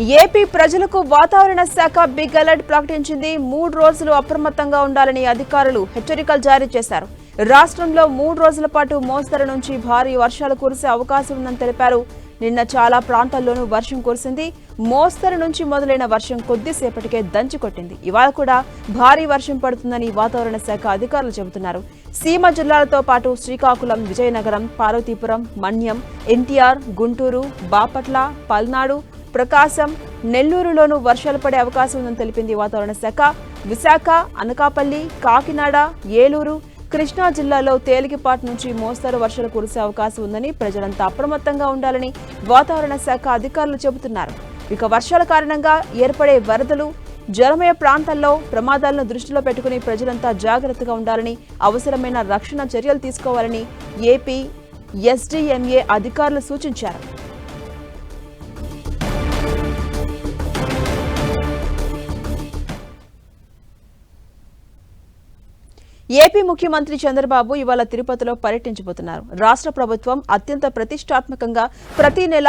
AP ప్రజలకు వాతావరణ శాఖ బిగ్ అలర్ట్ ప్రకటించింది. మూడు రోజులు అప్రమత్తంగా ఉండాలని అధికారులు హెచ్చరికలు జారీ చేశారు. రాష్ట్రంలో మూడు రోజుల పాటు మోస్తరు నుంచి భారీ వర్షాలు కురిసే అవకాశం ఉందని తెలిపారు. నిన్న చాలా ప్రాంతాల్లోనూ వర్షం కురిసింది. మోస్తరు నుంచి మొదలైన వర్షం కొద్దిసేపటికే దంచి కొట్టింది. ఇవాళ కూడా భారీ వర్షం పడుతుందని వాతావరణ శాఖ అధికారులు చెబుతున్నారు. సీమ జిల్లాలతో పాటు శ్రీకాకుళం విజయనగరం పార్వతీపురం మన్యం ఎన్టీఆర్ గుంటూరు బాపట్ల పల్నాడు ప్రకాశం నెల్లూరులోనూ వర్షాలు పడే అవకాశం ఉందని తెలిపింది వాతావరణ శాఖ. విశాఖ అనకాపల్లి కాకినాడ ఏలూరు కృష్ణా జిల్లాలో తేలికపాటి నుంచి మోస్తరు వర్షాలు కురిసే అవకాశం ఉందని ప్రజలంతా అప్రమత్తంగా ఉండాలని వాతావరణ శాఖ అధికారులు చెబుతున్నారు. ఇక వర్షాల కారణంగా ఏర్పడే వరదలు జలమయ ప్రాంతాల్లో ప్రమాదాలను దృష్టిలో పెట్టుకుని ప్రజలంతా జాగ్రత్తగా ఉండాలని అవసరమైన రక్షణ చర్యలు తీసుకోవాలని ఏపీ ఎస్డీఎంఏ అధికారులు సూచించారు. ఏపీ ముఖ్యమంత్రి చంద్రబాబు ఇవాళ తిరుపతిలో పర్యటించబోతున్నారు. రాష్ట్ర ప్రభుత్వం అత్యంత ప్రతిష్టాత్మకంగా ప్రతి నెల